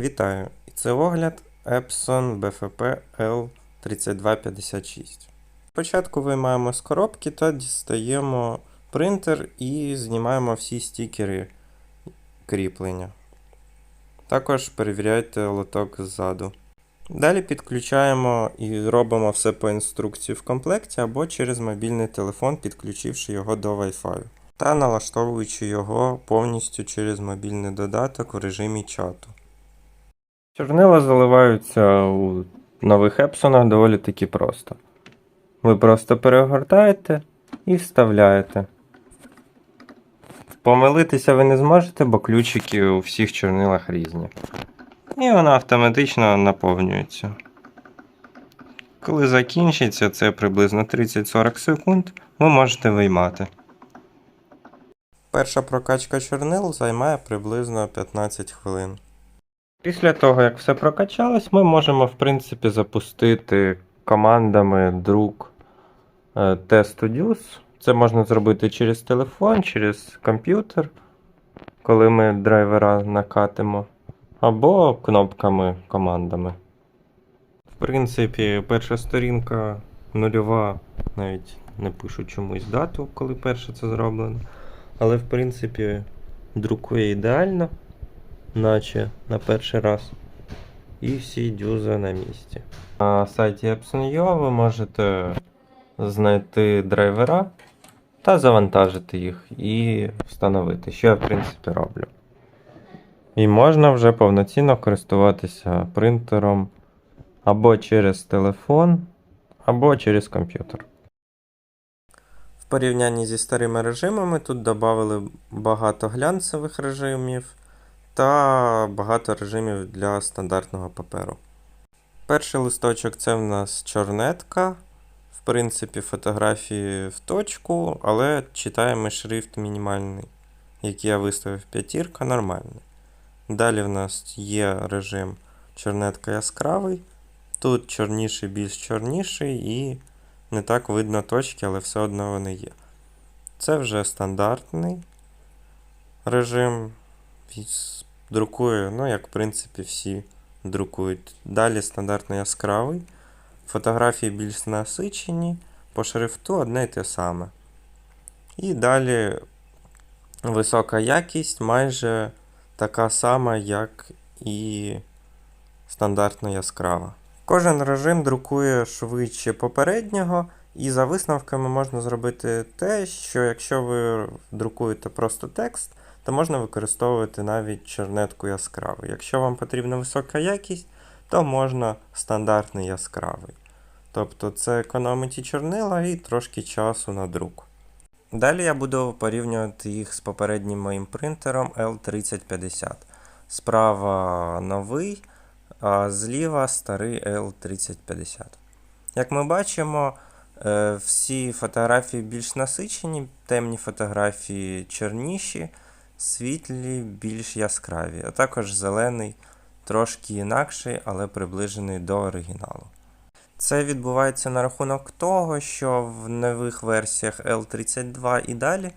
Вітаю! І це огляд Epson BFP L3256. Спочатку виймаємо з коробки та дістаємо принтер і знімаємо всі стікери кріплення. Також перевіряйте лоток ззаду. Далі підключаємо і робимо все по інструкції в комплекті або через мобільний телефон, підключивши його до Wi-Fi. Та налаштовуючи його повністю через мобільний додаток в режимі чату. Чорнила заливаються у нових епсонах доволі таки просто. Ви просто перегортаєте і вставляєте. Помилитися ви не зможете, бо ключики у всіх чорнилах різні. І вона автоматично наповнюється. Коли закінчиться, це приблизно 30-40 секунд, ви можете виймати. Перша прокачка чорнил займає приблизно 15 хвилин. Після того, як все прокачалось, ми можемо, в принципі, запустити командами друк е, TestUdius. Це можна зробити через телефон, через комп'ютер, коли ми драйвера накатимо, або кнопками командами. В принципі, перша сторінка нульова, навіть не пишу чомусь дату, коли перше це зроблено. Але, в принципі, друкує ідеально наче на перший раз. І всі дюзи на місці. На сайті Epson.ua ви можете знайти драйвера та завантажити їх і встановити, що я в принципі роблю. І можна вже повноцінно користуватися принтером або через телефон, або через комп'ютер. В порівнянні зі старими режимами тут додали багато глянцевих режимів та багато режимів для стандартного паперу. Перший листочок це в нас чорнетка. В принципі, фотографії в точку, але читаємо шрифт мінімальний, який я виставив п'ятірка, нормальний. Далі в нас є режим чорнетка яскравий. Тут чорніший, більш чорніший, і не так видно точки, але все одно вони є. Це вже стандартний режим. Друкує, ну, як в принципі, всі друкують. Далі стандартно яскравий. Фотографії більш насичені, по шрифту одне й те саме. І далі висока якість майже така сама, як і стандартно яскрава. Кожен режим друкує швидше попереднього, і за висновками можна зробити те, що якщо ви друкуєте просто текст, то можна використовувати навіть чорнетку яскраву. Якщо вам потрібна висока якість, то можна стандартний яскравий. Тобто це економить і чорнила і трошки часу на друк. Далі я буду порівнювати їх з попереднім моїм принтером L3050. Справа новий, а зліва старий L3050. Як ми бачимо, е, всі фотографії більш насичені, темні фотографії чорніші світлі більш яскраві, а також зелений, трошки інакший, але приближений до оригіналу. Це відбувається на рахунок того, що в нових версіях L32 і далі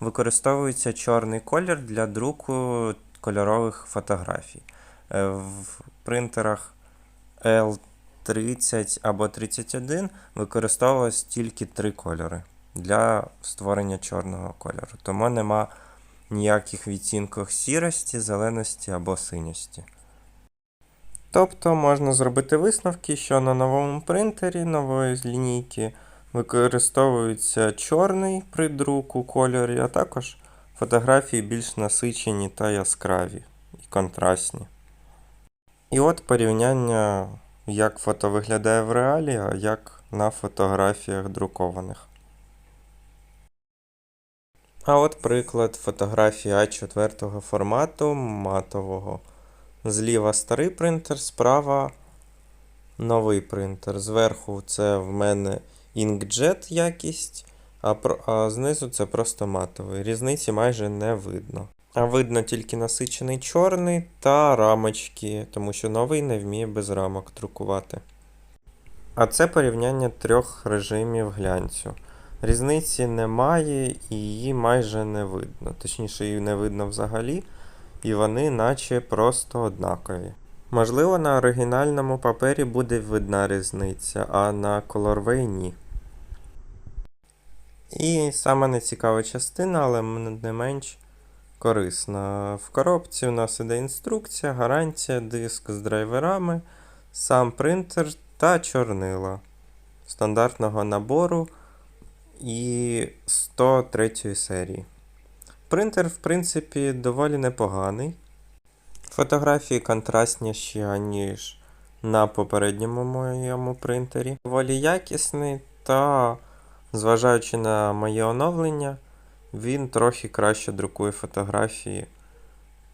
використовується чорний колір для друку кольорових фотографій. Е, В принтерах L30 або 31 використовувалось тільки три кольори для створення чорного кольору. Тому нема ніяких відтінках сірості, зеленості або синьості. Тобто можна зробити висновки, що на новому принтері нової лінійки використовується чорний при друку кольорі, а також фотографії більш насичені та яскраві і контрастні. І от порівняння, як фото виглядає в реалі, а як на фотографіях друкованих. А от приклад фотографії А4 формату матового. Зліва старий принтер, справа новий принтер. Зверху це в мене Inkjet якість, а, про, а знизу це просто матовий. Різниці майже не видно. А видно тільки насичений чорний та рамочки, тому що новий не вміє без рамок друкувати. А це порівняння трьох режимів глянцю. Різниці немає і її майже не видно. Точніше, її не видно взагалі, і вони наче просто однакові. Можливо, на оригінальному папері буде видна різниця, а на Colorway ні. І сама нецікава частина, але не менш корисна. В коробці у нас іде інструкція, гарантія, диск з драйверами, сам принтер та чорнила стандартного набору і 103 серії. Принтер, в принципі, доволі непоганий. Фотографії контрастніші, ніж на попередньому моєму принтері. Доволі якісний та, зважаючи на моє оновлення, він трохи краще друкує фотографії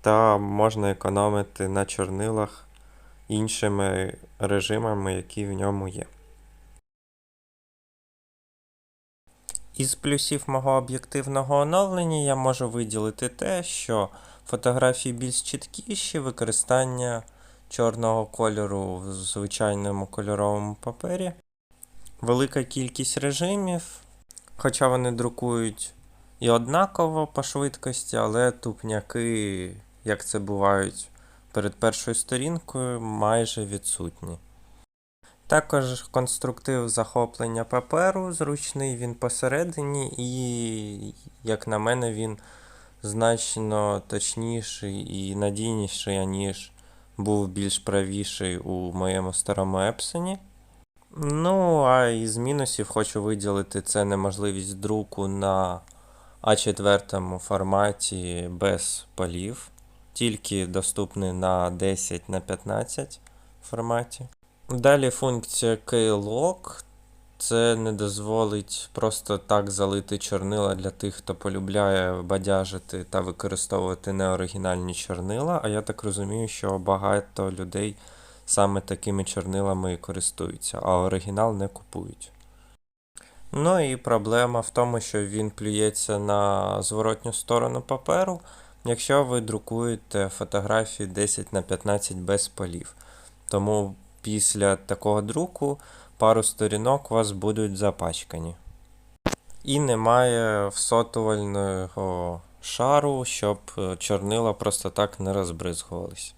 та можна економити на чорнилах іншими режимами, які в ньому є. Із плюсів мого об'єктивного оновлення я можу виділити те, що фотографії більш чіткіші, використання чорного кольору в звичайному кольоровому папері, велика кількість режимів, хоча вони друкують і однаково по швидкості, але тупняки, як це бувають перед першою сторінкою, майже відсутні. Також конструктив захоплення паперу зручний, він посередині, і, як на мене, він значно точніший і надійніший, ніж був більш правіший у моєму старому Епсоні. Ну, а із мінусів хочу виділити це неможливість друку на А4 форматі без полів, тільки доступний на 10 на 15 форматі. Далі функція Keylog. Це не дозволить просто так залити чорнила для тих, хто полюбляє бадяжити та використовувати неоригінальні чорнила. А я так розумію, що багато людей саме такими чорнилами і користуються, а оригінал не купують. Ну і проблема в тому, що він плюється на зворотню сторону паперу, якщо ви друкуєте фотографії 10 на 15 без полів. Тому після такого друку пару сторінок у вас будуть запачкані. І немає всотувального шару, щоб е, чорнила просто так не розбризгувались.